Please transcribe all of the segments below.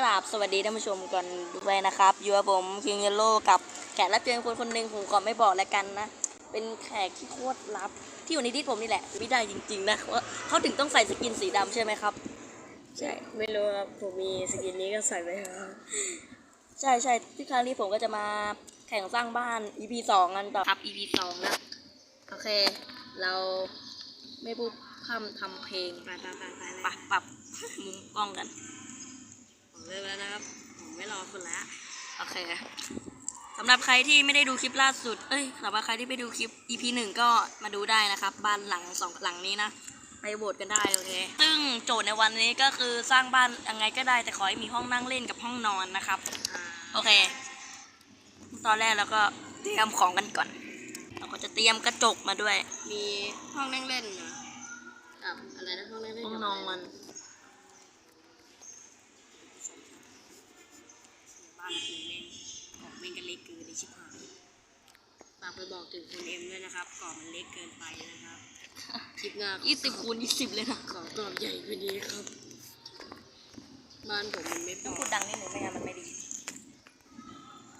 กราบสวัสดีท่านผู้ชมก่อนด้วยนะครับอยู่กับผมคิงเยลโลกับแขกรับเชิญคนคนหนึ่งผมขอไม่บอกแล้วกันนะ เป็นแขกที่โคตรลับ ที่อยู่ในที่ผมนี่แหละไม่ได้จริง ๆ นะว่าเขาถึงต้องใส่สกินสีดำใช่ไหมครับ ใช่ ไม่รู้ครับ ผมมีสกินนี้ก็ใส่ไปครับ ใช่ใช่ที่ครั้งนี้ผมก็จะมาแข่งสร้างบ้าน EP สองกันต่อครับ EP สองนะโอเค เราไม่พูดพร่ำทำเพลงไปไปไปไปเลยปรับปรับมุมกล้องกันผม เริ่มแล้วนะครับผมไม่รอคุณแล้วโอเคสำหรับใครที่ไม่ได้ดูคลิปล่าสุด เอ้ยสำหรับใครที่ไปดูคลิป EP หนึ่งก็มาดูได้นะครับ บ้านหลังสองหลังนี้นะ ไปโหวตกันได้โอเค ซึ่งโจทย์ในวันนี้ก็คือสร้างบ้านยังไงก็ได้แต่ขอให้มีห้องนั่งเล่นกับห้องนอนนะครับอ่าโอเค ตอนแรกเราก็เตรียมของกันก่อน เราก็จะเตรียมกระจกมาด้วย มีห้องนั่งเล่นนะกับอะไรนะห้องนั่งเล่นห้องกับนอน มันบ้านคือเล่นของเม่งกันเล็กเกินในชิบหายฝากไปบอกถึงคุณเอ็มด้วยนะครับกรอบมันเล็กเกินไปนะครับคลิปหน้ายี่สิบคูณยี่สิบเลยนะขอกรอบใหญ่กว่านี้ครับบ้านผมมันไม่พต้องอพูดดังนิดหนึ่งไม่งั้นมันไม่ดี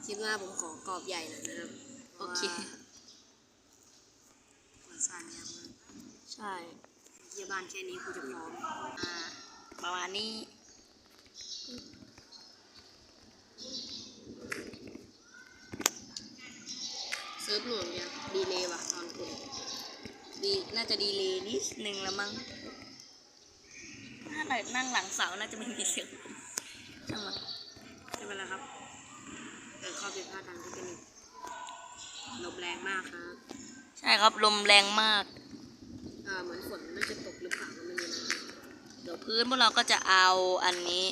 คลิปหน้าผมขอกรอบใหญ่หน่อยนะครับโอเคมันสั่นยังมากใช่ เยี่ยบ้านแค่นี้กูจะพร้อมอ่า ประมาณนี้ เซิร์ฟหน่วงเนี่ย ดีเลยว่ะตอนคุณดีน่าจะดีเลยนิดนึงแล้วมั้งถ้าหน่อยนั่งหลังเสาน่าจะไม่มีเสียงช่างมันไม่เป็นไรครับเกิดข้อผิดพลาดทางเทคนิคลมแรงมากครับ ใช่ครับลมแรงมากอ่าเหมือนฝนมันจะตกหรือเปล่าก็ไม่รู้นะเดี๋ยวพื้นพวกเราก็จะเอาอันนี้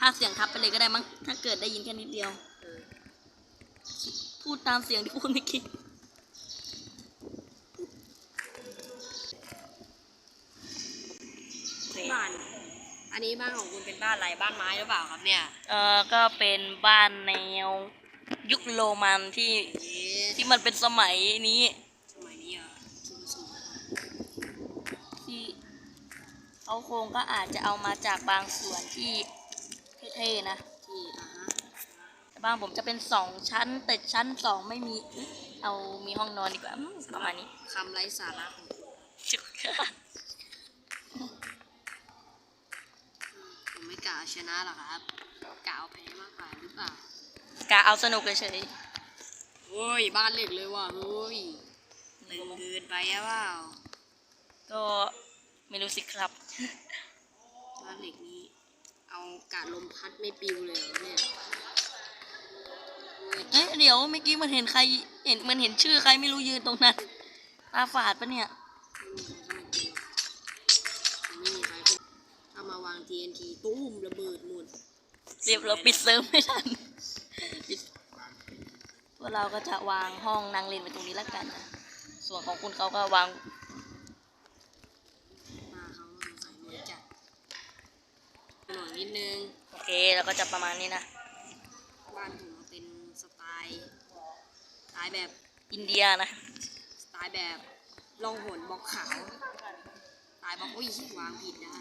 ภาคเสียงทับไปเลยก็ได้มั้งถ้าเกิดได้ยินแค่นิดเดียวเออพูดตามเสียงที่พูดเมื่อกี้โอเค บ้าน อันนี้บ้านของคุณเป็นบ้านอะไรบ้านไม้หรือเปล่าครับเนี่ยเออก็เป็นบ้านแนว ยุคโรมันที่เอ๊ะที่มันเป็นสมัยนี้สมัยนี้อะชุมชนที่เขาโครงก็อาจจะเอามาจากบางส่วนที่เท่ๆนะที่อ่าฮะแต่บ้านผมจะเป็นสองชั้นแต่ชั้นสองไม่มีเอ๊ะเอามีห้องนอนดีกว่าอืมประมาณนี้คำไร้สาระของคุณ จุก ผมไม่กล่าว ชนะหรอกครับกล่าวแพ้มากกว่าหรือเปล่ากะเอาสนุกเฉยโอ้ยบ้านเหล็กเลยว่ะเฮ้ยหนึ่งเกินไปอะเปล่าๆก็ไม่รู้สิครับบ้านเหล็กนี้ เอากาดลมพัดไม่ปิวเลยเหรอเนี่ยโอ้ยเอ๊ะเดี๋ยวเมื่อกี้มันเห็นใคร เห็นมันเห็นชื่อใครไม่รู้ยืนตรงนั้นตาฝาดปะเนี่ย TNT ตุ้มระเบิดหมดเรียบเราปิดเซิร์ฟไม่ทันปิดพวกเราก็จะวางห้องนางเล่นไว้ตรงนี้แล้วกันนะส่วนของคุณเขาก็วางมาเขาสงสัยมือจัดหน่อยนิดนึง โอเคแล้วก็จะประมาณนี้นะบ้านผมเป็นสไตล์สไตล์แบบอินเดียนะสไตล์แบบล่องหนบล็อกขาวสไตล์บล็อกอุ้ยวางผิดได้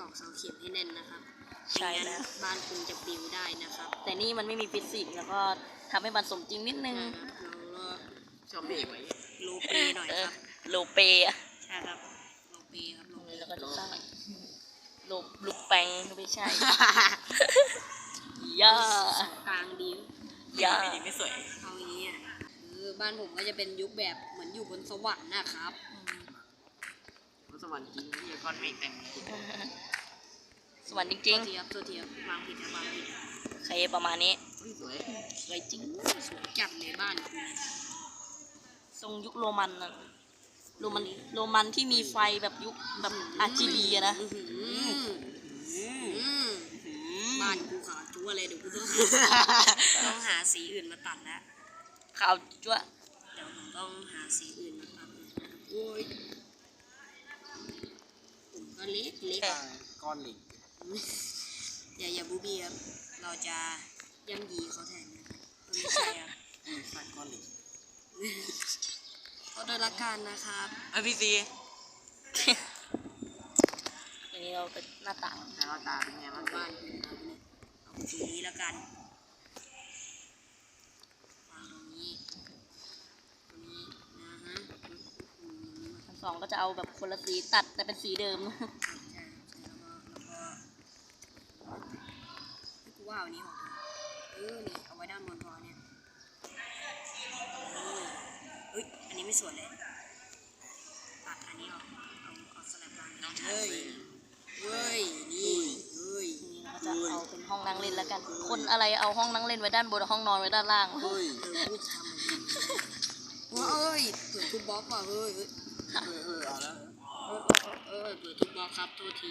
ต้องตอกเสาเข็มให้แน่นนะครับใช่ไม่แล้งั้วนบ้านคุณจะปลิวได้นะครับแต่นี่มันไม่มีฟิสิกส์แล้วก็ทำให้มันสมจริงนิดนึงเราก็ชอบเบรกไว้โลเปหน่อยเอคอรับโลเปอะใช่ครับโลเปครับโลตรงเปนี้แล้วก็จะสร้างโลลูกแปงไม่ใช่ ย่า กลางดี ย่า ไม่ดีไม่สวย เอาอย่างนี้อะเออบ้านผมก็จะเป็นยุคแบบเหมือนอยู่บนสวรรค์นะครับรถสวรรค์จริงที่ก้อนเมฆแต่ง สวรรค์จริงตัวเทียบตัวเทียบวางผิดนะวางผิดๆโอเคประมาณนี้เฮ้ยสวยสวยจริง สวยจัดเลยบ้านคุณทรงยุคโรมันนะโรมัน โรมันที่มีไฟแบบยุคแบบ RGB อะนะอื้อหืออืมบ้านกูขาวจั๊วเลยเดี๋ยวกูต้องหาต้องหาสีอื่นมาตัดแล้วขาวจ้วะเดี๋ยวผมต้องหาสีอื่นมาตัดโอ้ยผมก็เล็กเล็กก้อนเหล็ก อย่าอย่าบูบี้ครับ เราจะย่ำยีเขาแทนนะครับไม่ใช่ครับฟันก้อนเหล็กขอโดยละกันนะครับเอ้ยพี่ซีนี้เราเป็นหน้าต่างแต่ว่าตาเป็นไงบ้างบ้านผมเอาเนี่ยเอาตรงนี้แล้วกันวางตรงนี้ตรงนี้นะฮะอืมทั้งสองก็จะเอาแบบคนละสีตัดแต่เป็นสีเดิม ใช่ใช่แล้วก็แล้วก็ให้กู ว่าวันนี้ออกเออนี่เอาไว้ด้านบนพอเนี่ยเออเอ้ยอันนี้ไม่สวยเลยตัดอันนี้ออกเอาเอาสลับวางเฮ้ยเฮ้ยนี่เฮ้ยนี่เราก็จะเอาเป็นห้องนั่งเล่นแล้วกัน คนอะไรเอาห้องนั่งเล่นไว้ด้านบนห้องนอนไว้ด้านล่างเฮ้ยเออพูดทำว้าเอ้ยเปิดทุบบล็อกว่ะเฮ้ยเฮ้ยเฮ้ยเฮ้ยเอาแล้วเออเออเปิดทุบบล็อกครับโทษที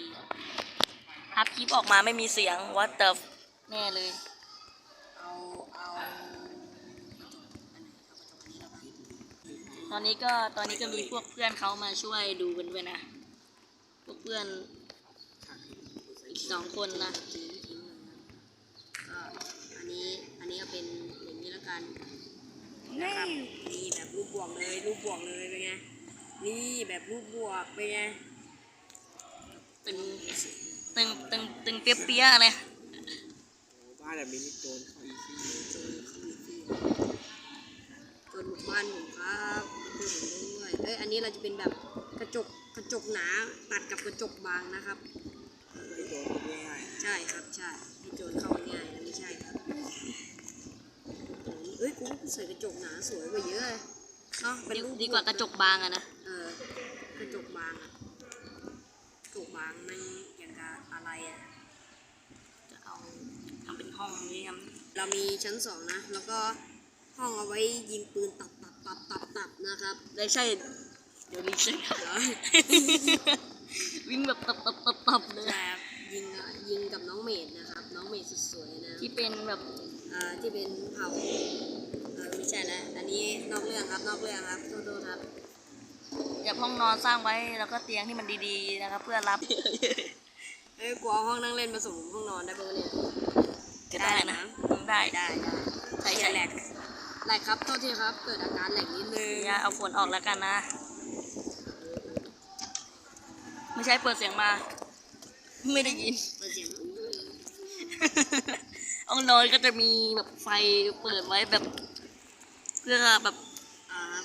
อัพคลิปออกมาไม่มีเสียง what the แน่เลย เอาเอากระจกอันไหนเอากระจกอันนี้แล้วกันตอนนี้ก็ตอนนี้ก็มีพวกเพื่อนเขามาช่วยดูกันด้วยนะ พวกเพื่อนอีกสองคนนะทิ้งทิ้งเลยนะก็อันนี้อันนี้ก็เป็นอย่างนี้แล้วกันนะครับนี่แบบรูปบวกเลยรูปบวกเลยเป็นไงนี่แบบรูปบวกเป็นไงตึงตึงตึงตึงเปียเปียๆอะไรบ้านแบบมินิโจนเข้าอีซี่เจอเขาอีกทีเปิดหมู่บ้านผมครับเปิดผมด้วยเอ้ยอันนี้เราจะเป็นแบบกระจกกระจกหนาตัดกับกระจกบางนะครับไม่โจนง่ายใช่ครับใช่ให้โจรเข้าง่ายนะไม่ใช่ครับเอ้ยกูใส่กระจกหนาสวยกว่าเยอะเลยเนาะเป็นดีรูปดีกว่ากระจกบางอะนะเออกระจกบางอะกระจกบางมันอย่างกับอะไรอะจะเอาทำเป็น ห้องนี้ครับเรามีชั้นสองนะ แล้วก็ห้องเอาไว้ยิงปืนตับตับตับตับตับนะครับได้ใช่เดี๋ยวรีเซ็ตเหรอวิ่งแบบตับตับตับตับเลยใช่ครับยิงอะยิงกับน้องเมดนะครับ น้องเมดสุดสวยนะที่เป็นแบบเอ่อที่เป็นเผ่าเออไม่ใช่แล้วอันนี้นอกเรื่องครับนอกเรื่องครับโทษโทษครับแบบห้องนอนสร้างไว้แล้วก็เตียงที่มันดีๆนะครับ เพื่อรับเอ้ยกูเอาห้องนั่งเล่นผสมห้องนอนได้ปะวะเนี่ย ก็ได้นะได้ได้ได้ใช่ใช่แหลกแหลกครับโทษทีครับ เกิดอาการแหลกนิดนึงอย่าเอาฝนออกแล้วกันนะ ไม่ใช่เปิดเสียงมา ไม่ได้ยินเปิดเสียงห้องนอนก็จะมีแบบไฟเปิดไว้แบบเพื่อแบบอ่าครับ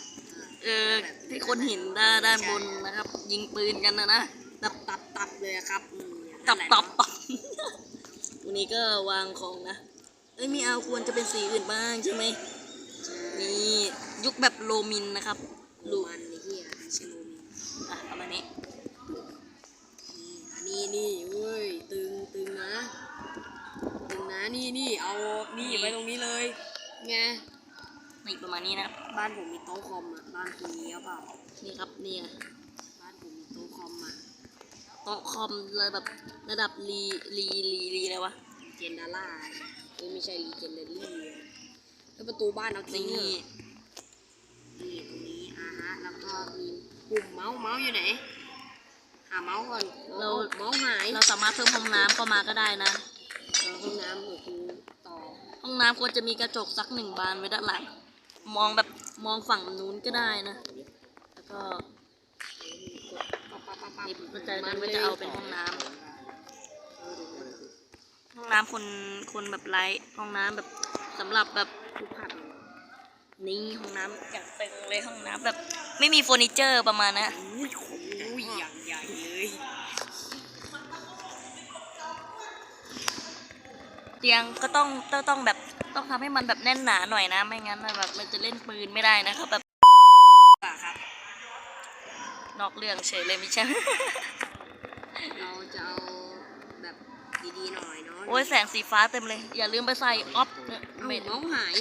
เออที่คนเห็นด้านด้านบนนะครับ ยิงปืนกันนะนะตับตับตับเลยอะครับอืมตับนั่นแหละตับตับวั นนี้ก็วางของนะเอ้ยไม่เอาควรจะเป็นสีอื่นบ้างใช่ไหมใช่นี่ยุคแบบโลมินนะครับโรมันไอ้เหี้ยไม่ใช่โรมินอะประมาณนี้นี่อันนี้นี่เว้ยตึงตึงนะตึงนะนี่นี่เอานี่ไว้ตรงนี้เลยไงนี่ประมาณนี้นะครับบ้านผมมีโต๊ะคอมอะบ้านคุณมีหรือเปล่านี่ครับเนี่ยบ้านผมมีโต๊ะคอมอะโต๊ะคอมระแบบระดับรีรีรีรีอะไรวะ เจนดาร่าเอ้ยไม่ใช่ลีเจนเดอรี่แล้วประตูบ้านเอาทิ้งนี่เหรอนี่ตรงนี้อ่าฮะแล้วก็มีปุ่มเมาส์เมาส์อยู่ไหนหาเมาส์ก่อนเมาส์หายเราสามารถเพิ่มห้องน้ำเข้ามาก็ได้นะเออห้องน้ำหนูคือต่อห้องน้ำควรจะมีกระจกสักหนึ่งบานไว้ด้านหลัง มองแบบมองฝั่งนู้นก็ได้นะ แล้วก็ปั๊บปั๊บปั๊บปั๊บนี่ผมก็จะนั้นว่าจะเอาเป็นห้อง น้ำคนคนแบบไร้ห้องน้ำแบบสำหรับแบบทุกผัดนี่ห้องน้ำอย่างตึงเลยห้องน้ำแบบ ไม่มีเฟอร์นิเจอร์ประมาณนะอุ้ยอุ้ยอย่างใหญ่เลยเตียงก็ต้องต้องต้องแบบต้องทำให้มันแบบแน่นหนาหน่อยนะ ไม่งั้นน่ะแบบมันจะเล่นปืนไม่ได้นะครับแบบป่ะครับนอกเรื่องเฉยเลยไม่ใช่ เราจะเอาแบบดีๆหน่ อยเนาะโอ้ยแสงสีฟ้าเต็มเลย อย่าลืมไปใส่ออฟเนี่ยเอ้าเม็ดเมาส์หาย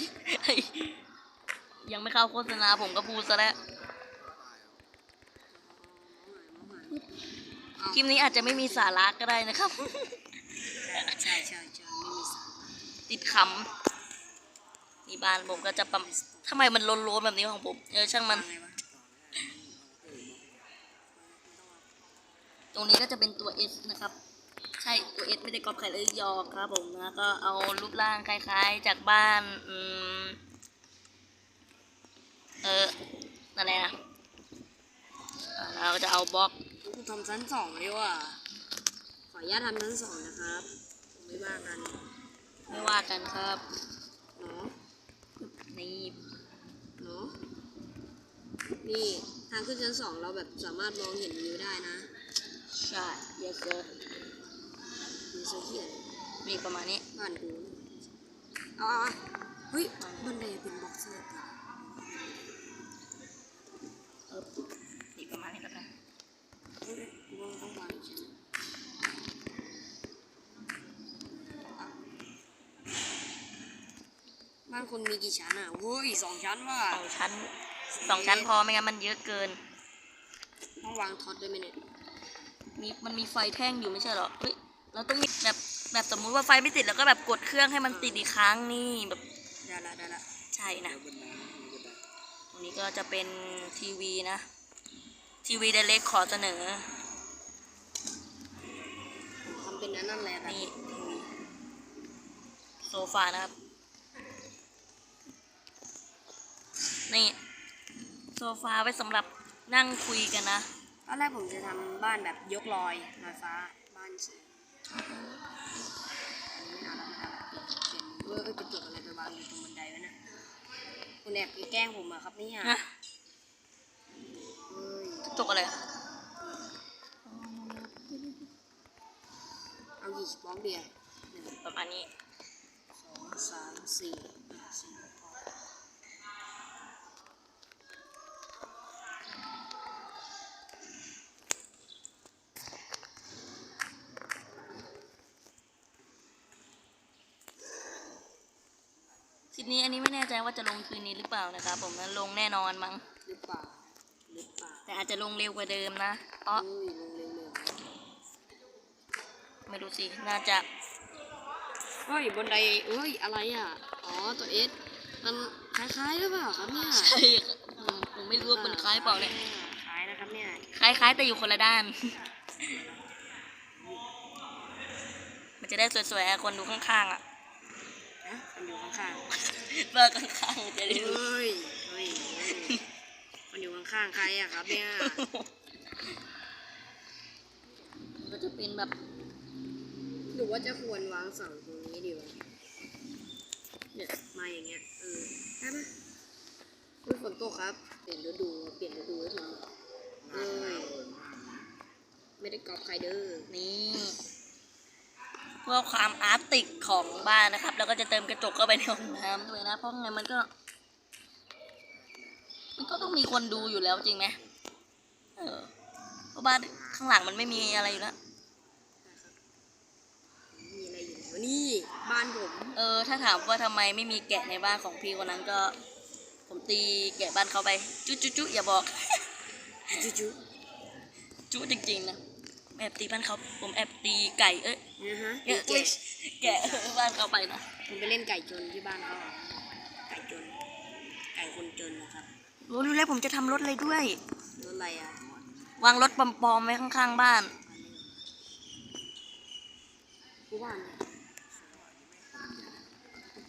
ยังไม่เข้าโฆษณาผมก็พูดซะแล้ว คลิปนี้อาจจะไม่มีสาระก็ได้นะครับ ใช่ใช่ใช่ไม่มีสารติดคำนี่บ้านผมก็จะปั๊มทำไมมันโลนๆแบบนี้ของผม เออช่างมันไงวะตรงนี้ก็จะเป็นตัว S นะครับ ใช่ตัว S ไม่ได้ก๊อปใครเลยยอครับผมนะก็เอารูปร่างคล้ายๆ จากบ้านอืมเออนั่นแหละนะอ่าเราก็จะเอาบล็อกกูทำชั้นสองเลยว่ะขออนุญาตทำทั้งสองนะครับ ไม่ว่ากัน ไม่ว่ากันครับเนาะนี่เนาะนี่ทางขึ้นชั้นสองเราแบบสามารถมองเห็นวิวได้นะ ใช่ yes sir มีโซ เชียลมีประมาณนี้บ้านกูเอาเอาเอาเฮ้ยบันไดเป็นบ็อกเซอร์เออมีประมาณนี้แล้วกันเฮ้ยกูว่าต้องวางอีกชั้นอะบ้านคุณมีกี่ชั้นอะโว้ยสองชั้นว่ะสองชั้นสองชั้นพอไม่งั้นมันเยอะเกินต้องวางท็อตด้วยไหมเนี่ยมีมันมีไฟแท่งอยู่ไม่ใช่เหรอเฮ้ย เราต้องมีแบบแบบสมมุติว่าไฟไม่ติดแล้วก็แบบกดเครื่องให้มันติดอีกครั้งนี่แบบได้ละได้ละใช่นะตรงนี้ก็จะเป็นทีวีนะทีวีเดเล็กขอเสนอผมทำเป็นอันนั่นแหละครับนี่ทีวีโซฟานะครับ นี่โซฟาไว้สำหรับนั่งคุยกันนะตอนแรกผมจะทำบ้านแบบยกลอยลอยฟ้าบ้านสีอันนี้ไม่เอาแล้วไม่ เอาแล้วเปลี่ยนเออเออกระจกอะไรไปวางอยู่ตรงบันไดวะเนี่ยคุณแอบไปแกล้งผมอะครับเนี่ยนะเฮ้ยจกอะไรเอากี่บล็อกเดียวหนึ่งประมาณนี้สองสามสี่ห้าสี่หก คลิปนี้อันนี้ไม่แน่ใจ ว่าจะลงคืนนี้หรือเปล่านะครับ ผมนะลงแน่นอนมั้งหรือเปล่าหรือเปล่าแต่อาจจะลงเร็วกว่าเดิมนะเพราะเฮ้ยลงเร็วเลยไม่รู้สิน่าจะเฮ้ยบนไดเอ้ยอะไรอะอ๋อตัวเอสมันคล้ายๆหรือเปล่าครับเนี่ยใช่ผมผมไม่รู้ว่ามันคล้ายเปล่าเนี่ยคล้ายนะครับเนี่ยคล้ายๆแต่อยู่คนละด้าน มันจะได้สวยๆอะคนดูข้างๆอะนะมันอยู่ข้าง เบอร์ข้างๆจะๆได้ดูเฮ้ยเฮ้ยเฮ้ยมันอยู่ข้างๆใครอะครับเนี่ยมันก็จะเป็นแบบหรือว่าจะควรวางเสาตรงนี้ดีวะเนี่ยมาอย่างเงี้ยเออได้ไหมเฮ้ยฝนตกครับ เปลี่ยนฤดูเปลี่ยนฤดูให้ผมเอ้ยไม่ได้กอบใครเด้อนี่ เพื่อความอาร์ติกของบ้านนะครับ แล้วก็จะเติมกระจกเข้าไปในห้องน้ำด้วยนะ เพราะไงมันก็ มันก็ต้องมีคนดูอยู่แล้วจริงไหมเออเพราะบ้านข้างหลังมันไม่มีอะไรอยู่แล้วมีอะไรอยู่แล้วนี่บ้านผม เออ ถ้าถามว่าทำไมไม่มีแกะในบ้านของพี่คนนั้นก็ ผมตีแกะบ้านเขาไป จุ๊จุ๊จุ๊อย่าบอก จุ๊จุ๊จุ๊จริงๆนะ แอบตีบ้านเขาผมแอบตีไก่เอ้ยนะฮะแกะแกะแกะบ้านเขาไปนะผมไปเล่นไก่จนที่บ้านเขาอะไก่จน ไก่คนจนนะครับรู้รู้แล้วผมจะทำรถอะไรด้วย รถอะไรอะวางรถปลอมๆไว้ข้างๆบ้านผู้บ้านเนี่ย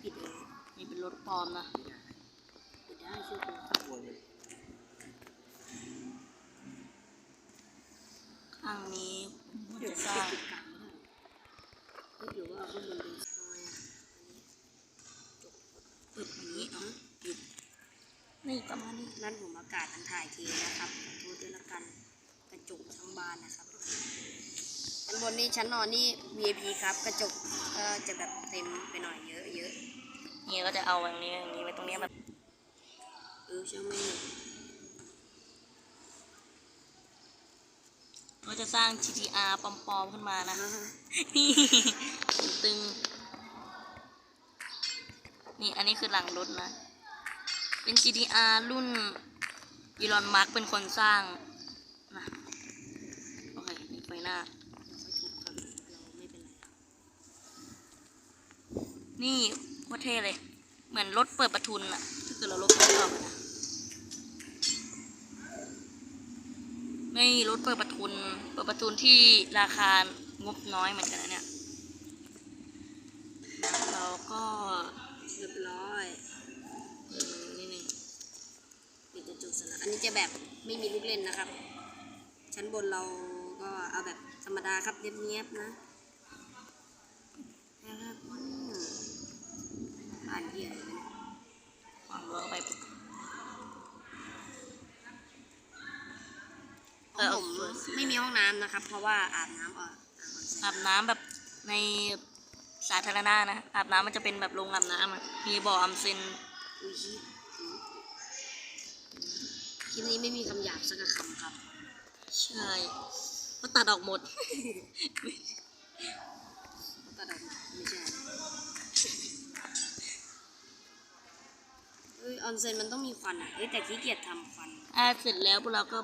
ปิดเองนี่เป็นรถปลอมนะปิดได้ช่วยกู ข้างนี้มเดี๋ยวจะสร้างปิดกลางไม่ได้เฮ้ยหรือว่าเอาข้างบนดีซอยอะปึ๊บอย่างนี้เนาะปิดนี่ประมาณนี้นั่นผมอากาศอันถ่ายทีนะครับขอโทษด้วยละกันกระจกทั้งบานนะครับชั้นบนนี่ชั้นนอนนี่ VIP ครับกระจกก็จะแบบเต็มไปหน่อยเยอะเยอะนี่ก็จะเอาอย่างนี้อย่างนี้ไว้ตรงนี้แบบเออช่างไม่ งก็จะสร้าง GTR ปลอมๆขึ้นมานะนะฮะนี่ตึง นี่อันนี้คือหลังรถนะ เป็น GTR รุ่นอีลอนมาร์กเป็นคนสร้างนะโอเค นี่ไฟหน้าเราค่อยทุบครับเราไม่เป็นไรนี่โคตรเท่เลย เหมือนรถเปิดประทุนอะถ้าเกิดเราลบรถออกอะนะนี่รถเปิดประทุนเปิดประทุนที่ราคางบน้อยเหมือนกันนะเนี่ยเราก็เรียบร้อยเออนี่นี่ปิดกระจกเสร็จแล้วอันนี้จะแบบไม่มีลูกเล่นนะครับ ชั้นบนเราก็เอาแบบธรรมดาครับเงียบๆนะนะครับอ่านเยอะวะเนี่ยวางรั้วเข้าไปของผม ไม่มีห้องน้ำนะครับ เพราะว่าอาบน้ำอะอาบน้ำเสร็จอาบน้ำแบบในสาธารณะนะอาบน้ำมันจะเป็นแบบโรงอาบน้ำอะมีบ่ออำเซนอุ้ยชิคลิปนี้ไม่มีคำหยาบสักคำครับ ใช่เพราะตัดออกหมดตัดออกมาไม่ใช่เอ้ยออนเซ็นมันต้องมีควันอะเอ้ยแต่ขี้เกียจทำควันอ่าเสร็จแล้วพวกเราก็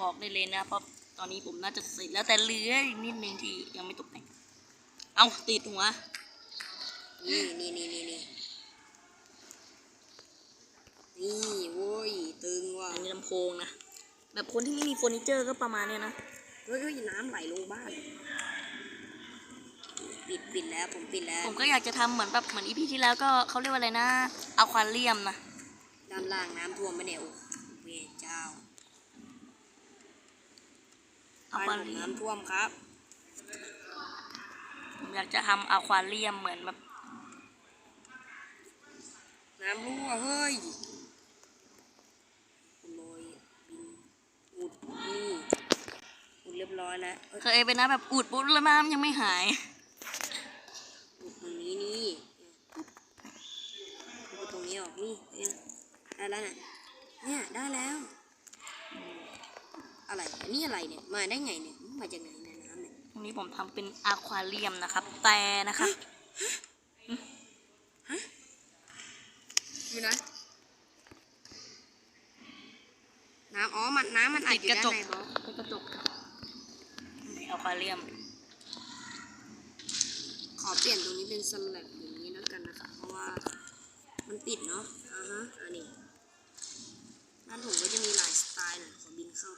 บอกได้เลยนะเพราะ ตอนนี้ผมน่าจะเสร็จแล้วแต่เหลืออีกนิดนึงที่ยังไม่ตกแต่ง เอาติดหัว นี่นี่นี่นี่นี่นี่โว้ยตึงว่ะอันนี้ลำโพงนะ แบบคนที่ไม่มีเฟอร์นิเจอร์ก็ประมาณเนี้ยนะเฮ้ยเฮ้ยน้ำไหลลงบ้าน ปิดปิดแล้วผมปิดแล้ว ผมก็อยากจะทำเหมือนแบบเหมือนอีพีที่แล้วก็เขาเรียกว่าอะไรนะอะควาเรียมนะ ด้านล่างน้ำท่วมไหมเนี่ยโอ้เวรเจ้า อะบ้านควาผมเรียมน้ำท่วมครับผมอยากจะทำอะควาเรียมเหมือนแบบ น้ำรั่วเฮ้ยผมโรยบินอุดนี่อุดเรียบร้อยแล้วเอ้ยเคยเป็นนะแบบอุดปุ๊บแล้วน้ำยังไม่หายอุดตรงนี้นี่อุดตรงนี้ออกนี่เนี่ยได้แล้วน่ะเนี่ยได้แล้วอืม อะไร อันนี้อะไรเนี่ย มาได้ไงเนี่ย มาจากไหนเนี่ยน้ำเนี่ย ตรงนี้ผมทำเป็นอะควาเรียมนะครับ แต่นะครับอยู่นะ น้ำ อ๋อ มันน้ำมันอัดติดอยู่กระด้านจกในบล็อกติดกระจกอะควาเรียม ขอเปลี่ยนตรงนี้เป็นสลับอย่างนี้แล้วกันนะคะ เพราะว่ามันติดเนาะ อ่าฮะ อันนี้บ้านผมก็จะมีหลายสไตล์หน่อยขอบินเข้า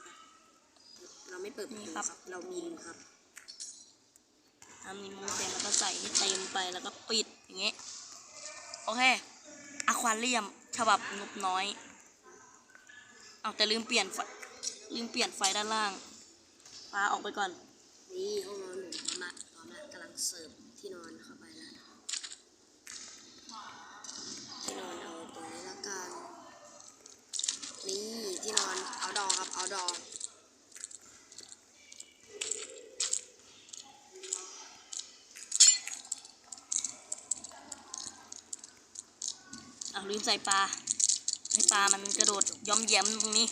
ไป เราไม่เปิดประตูครับ เราบินครับน้ำนี้มันเต็มแล้วก็ใส่ให้เต็มไปแล้วก็ปิดอย่างเงี้ยโอเคอะควาเรียมฉบับงบน้อยเอาแต่ลืมเปลี่ยนไฟลืมเปลี่ยนไฟด้านล่างฟ้าออกไปก่อน นี่ห้องนอนผมพร้อมละพร้อมละกำลังเสิร์ฟที่นอนเข้าไปแล้วที่นอนเอาตรงนี้ละกัน นี่ที่นอนเอาดอครับเอาดอเลืมใส่ปลาให้ปลามันกระโดดย้อมแย้มตรงนี้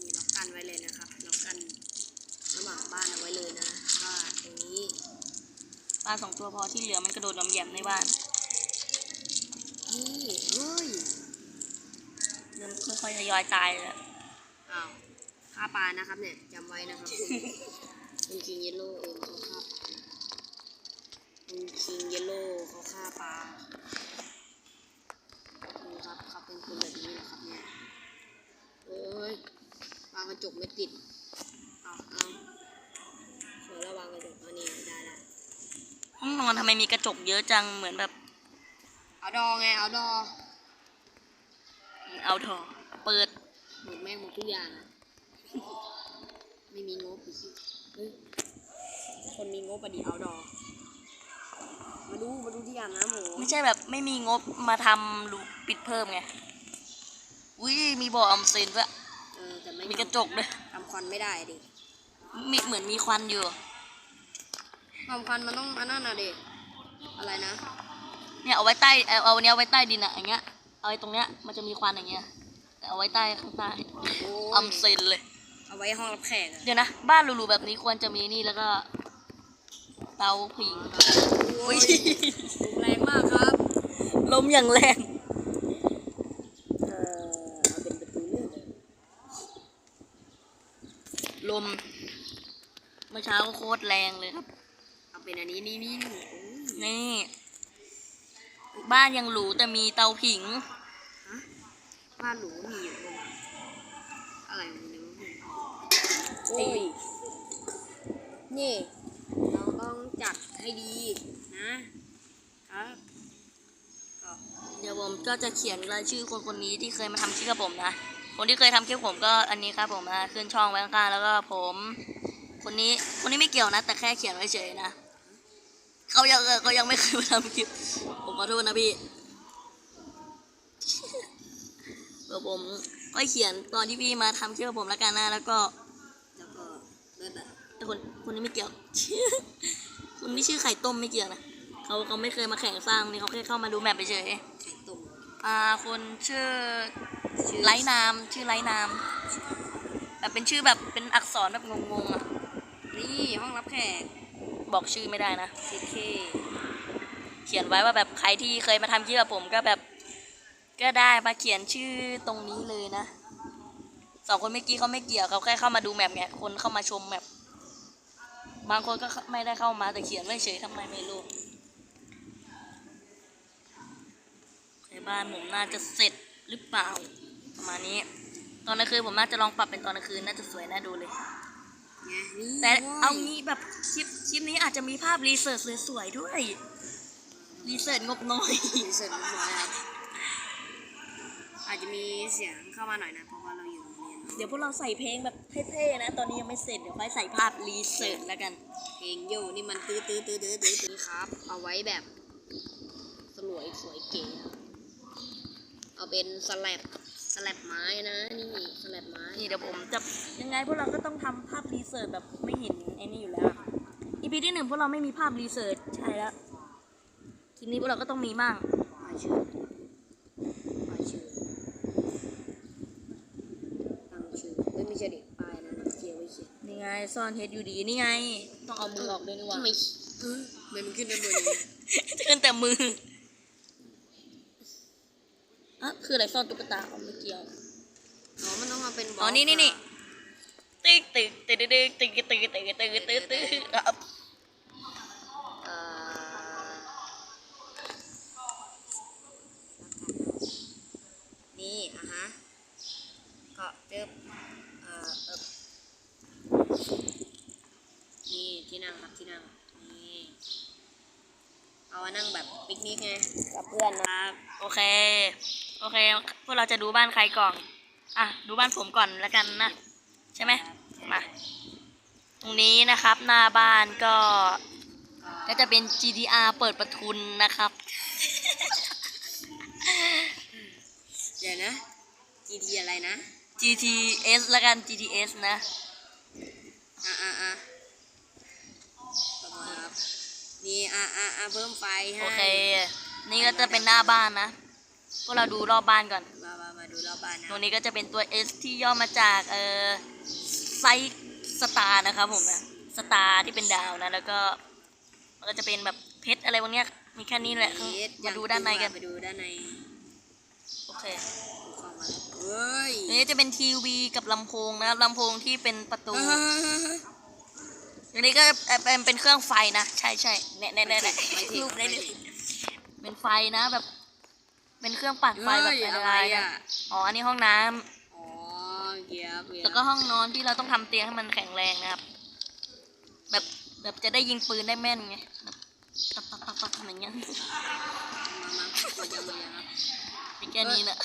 นี่ล็อกกันไว้เลยนะครับล็อกกันระหว่างบ้านเอาไว้เลยนะว่าตรงนี้ปลาสองตัวพอที่เหลือมันกระโดดย้อมแย้มในบ้านนี่เฮ้ยเริ่มค่อยๆทยอยตายแล้วอ้าวฆ่าปลานะครับเนี่ยจำไว้นะครับคุณคุณคิงเยลโล่เองเขาฆ่าปลาคุณคิงเยลโล่เขาฆ่าปลานี่ครับเขาเป็นคนแบบนี้นะครับเนี่ยเอ้ยวางกระ จกไม่ติดเอาเอาสวยแล้ววางกระจกเอานี่ได้ละห้องนอนทำไมมีกระจกเยอะจังเหมือนแบบ เอาดอไงเอาดอเอาทอเปิดหมดแม่งหมดทุกอย่างอะไม่มีงบอีกเฮ้ยคนมีงบอะดีเอาดอมาดูมาดูที่อาบน้ำโหไม่ใช่แบบไม่มีงบมาทำรูปิดเพิ่มไงอุ้ยมีบ่อออมเซนด้วยเออแต่ ไม่มีกระจกด้วยทำควันไม่ได้ดิมีเหมือนมีควันอยู่ทำควันมันต้องอันนั้นอะดิอะไรนะ เนี่ยเอาไว้ใต้เอาเอาอันเนี้ยเอาไว้ใต้ดินอะอย่างเงี้ย เอาไว้ตรงเนี้ยมันจะมีควันอย่างเงี้ยแต่เอาไว้ใต้ข้างใต้โอ้ออมเซนเลย เอาไว้ห้องรับแขกอะเดี๋ยวนะ บ้านหรูๆแบบนี้ควรจะมีนี่แล้วก็ เตาผิงโอ้ยลมแรงมากครับ ลมอย่างแรง เออเอาเป็นประตูเลื่อนเลย ล มเมื่อเช้าก็โคตรแรงเลยครับ เอาเป็นอันนี้นี่นี่โอ้ยนี่ บ้านยังหรูแต่มีเตาผิงฮะบ้านหรูมีอยู่เลยอะไรมันเนี่ยโอ้ยนี่ เราต้องจัดให้ดีนะครับก็เดี๋ยวผมก็จะเขียนรายชื่อคนคนนี้ที่เคยมาทำคลิปกับผมนะ คนที่เคยทำคลิปผมก็อันนี้ครับผมนะขึ้นช่องไว้ข้างๆแล้วก็ผม คนนี้คนนี้ไม่เกี่ยวนะ แต่แค่เขียนไว้เฉยนะเขายังเขายังไม่เคยมาทำคลิป ผมขอโทษนะพี่เดี๋ยวผมก็เขียนตอนที่พี่มาทำคลิปกับผมแล้วกันนะแล้วก็แล้วก็เริ่มแบบแต่คนคนนี้ไม่เกี่ยวคนนี้ชื่อไข่ต้มไม่เกี่ยวนะเขาเขาไม่เคยมาแข่งสร้างนี่เขาแค่เข้ามาดูแมปไปเฉยไข่ต้ม อ่าคนชื่อชื่อไร้นามชื่อไร้นามแบบเป็นชื่อแบบเป็นอักษรแบบงงๆอะนี่ห้องรับแขกบอกชื่อไม่ได้นะซีเคเขียนไว้ว่าแบบใครที่เคยมาทำคลิปกับผมก็แบบ ก็ได้มาเขียนชื่อตรงนี้เลยนะสองคนเมื่อกี้เขาไม่เกี่ยวเขาแค่เข้ามาดูแมปไงคนเข้ามาชมแมปบางคนก็ไม่ได้เข้ามาแต่เขียนไว้เฉยทำไมไม่รู้ ในบ้านผมน่าจะเสร็จหรือเปล่า ประมาณนี้ ตอนกลางคืนผมน่าจะลองปรับเป็นตอนกลางคืนน่าจะสวยน่าดูเลยไงนี่แต่เอางี้แบบคลิปคลิปนี้อาจจะมีภาพรีเสิร์ชสวยๆด้วย รีเสิร์ชงบน้อย รีเสิร์ชเรียบร้อยครับอาจจะมีเสียงเข้ามาหน่อยนะเพราะว่าเราอยู่โรงเรียนเนอะเดี๋ยวพวกเราใส่เพลงแบบเท่ๆนะ ตอนนี้ยังไม่เสร็จเดี๋ยวค่อยใส่ภาพรีเสิร์ชแล้วกัน เพลงโยนี่มันตื้อตื้อตื้อตื้อตื้อตื้อครับ เอาไว้แบบสลวยสวยเก๋ครับ เอาเป็นสแลบสแลบไม้นะ นี่สแลบไม้นี่เดี๋ยวผมจะยังไงพวกเราก็ต้องทำภาพรีเสิร์ชแบบไม่เห็นไอ้นี่อยู่แล้วอีพีที่หนึ่งพวกเราไม่มีภาพรีเสิร์ชใช่แล้วทีนี้พวกเราก็ต้องมีมั่งป้ายชื่อป้ายชื่อตั้งชื่อเอ้ยไม่ใช่เด็กป้ายนะเขียนไว้เขียนนี่ไงซ่อนเฮดอยู่ดีนี่ไง ต้องเอามือออกด้วยนี่หว่าทำไมเฮ้ยทำไมมันขึ้นด้านบนอย่างนี้ขึ้นแต่มืออะ คืออะไรซ่อนตุ๊กตาเอาไม่เกี่ยวอ๋อมันต้องมาเป็นบล็อ๋ออกนี่นี่นี่ตึกตึกตึกตึกตึกตึกตึกตึกตึกตึกตึกอะ เอ่อนี่อะฮะก็เจิบเอ่อเอิบนี่ที่นั่งครับที่นั่งนี่เอามานั่งแบบปิกนิกไง กับเพื่อนนะครับ โอเค โอเค พวกเราจะดูบ้านใครก่อนอะ ดูบ้านผมก่อนแล้วกันนะ ใช่ไหมมา ตรงนี้นะครับ หน้าบ้านก็ ก็จะเป็น GDR เปิดประทุนนะครับ เดี๋ยวนะ GT อะไรนะ GTS แล้วกัน GTS นะ อะอะอะประมาณครับนี่อะอะอะเพิ่มไฟให้ โอเค นี่ก็จะเป็นหน้าบ้านนะ พวกเราดูรอบบ้านก่อน มามามาดูรอบบ้านนะตรงนี้ก็จะเป็นตัว S ที่ย่อมาจากเอ่อไซสตาร์นะครับผมนะสตาร์ที่เป็นดาวนะ แล้วก็มันก็จะเป็นแบบเพชรอะไรพวกเนี้ยมีแค่นี้แหละเอ๊ะมาดูด้านในกันไปดูด้านในโอเคดูเข้ามาแล้วเฮ้ยตรงนี้จะเป็นทีวีกับลำโพงนะครับลำโพงที่เป็นประตูเฮ้ยเฮ้ยเฮ้ยเฮ้ยตรงนี้ก็เป็นเป็นเครื่องไฟนะ ใช่ใช่แน่แน่แน่แน่ไม่ผิดรูปไม่ได้ผิดเป็นไฟนะแบบ เป็นเครื่องปั่นไฟแบบเฮ้ยอะอะไรไรนะอะอ๋อ อันนี้ห้องน้ำอ๋อเกียบเกียบแล้วก็ห้องนอนที่เราต้องทำเตียงให้มันแข็งแรงนะครับ แบบแบบจะได้ยิงปืนได้แม่นไงแบบตักตักตักตักอย่างเงี้ยมามาขอยังมายังครับมีแค่นี้นะ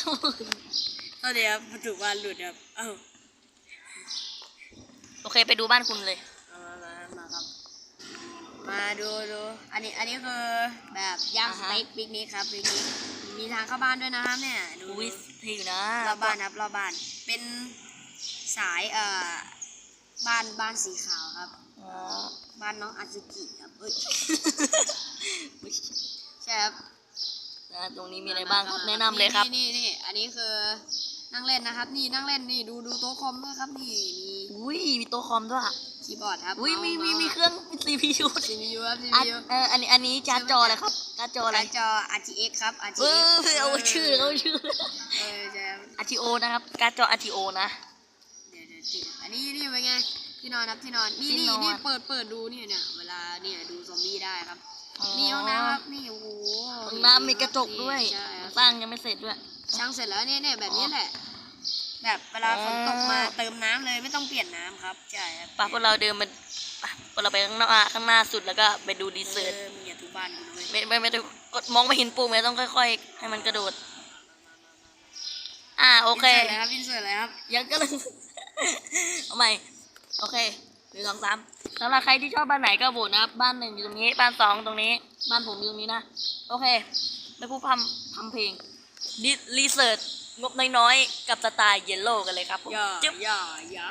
เท่าเดียวประตูบ้านหลุดครับเอ้าโอเคไปดูบ้านคุณเลย เอามามามาครับ มาดูดูอันนี้อันนี้คือแบบย่างอ่าสฮะ เต็กปิกนิกครับปิกนิก มีทางเข้าบ้านด้วยนะครับเนี่ยดูอุ้ยเท่อยู่นะรอบบ้านครับรอบบ้าน เป็นสายเอ่อบ้านบ้านสีขาวครับอ๋อบ้านน้องอาซุกิครับเอ้ยใช่ครับนะตรงนี้มีอะไรบ้างครับแนะนำเลยครับนี่นี่นี่อันนี้คือนั่งเล่นนะครับ นี่นั่งเล่นนี่ดูดูโต๊ะคอมด้วยครับนี่มีอุ้ยมีโต๊ะคอมด้วยอะ คีย์บอร์ดครับอุ้ยมีมีเาส์มีเครื่อง CPU ด้วย CPU ครับอะ CPU เอออันนี้อันนี้การ์ดจออะไรครับการ์ดจออะไรการ์ดจอ RTX ครับ RTX เออเอาชื่อเอาชื่อ เออใช่ครับ RTO นะครับการ์ดจอ RTO นะ เดี๋ยวเดี๋ยวติดอันนี้นี่เป็นไงที่นอนครับที่นอนนี่ที่นี่นอน นี่เปิดเปิดดูเนี่ยเนี่ยเวลาเนี่ยดูซอมบี้ได้ครับอ๋อนี่ห้องน้ำครับนี่โอ้โหห้องน้ำมีกระจกด้วยใช่ครับสร้างยังไม่เสร็จด้วย ช่างเสร็จแล้วเนี่ยเนี่ยแบบนี้แหละ แบบเวลาฝนตกมาเติมน้ำเลยไม่ต้องเปลี่ยนน้ำครับใช่ครัะพวกเราเดินมันพวกเราไปข้างหน้าข้างหน้าสุดแล้วก็ไปดูรีเซิร์ชเออมึอย่าทุบบ้านกูด้วยไม่ไม่ไม่ต้องกดมองไปเห็นปูไม่ต้องค่อย ๆ ให้มันกระโดด อ่าโอเคอินเสร์ตเลยครับอินเสิร์ตเลยครับ ยังก็เลยทำไมโอเคหนึ่งสองสามสำหรับใครที่ชอบบ้านไหนก็โหวตนะครับบ้านหนึ่งอยู่ตรงนี้บ้านสองตรงนี้ บ้านผมอยู่ตรงนี้นะโอเคไม่พูดพร่ำทำเพลงดิรีเซิร์ช งบน้อยๆ กับสไตล์เยลโล่กันเลยครับผมย่าจึ๊บย่าย่า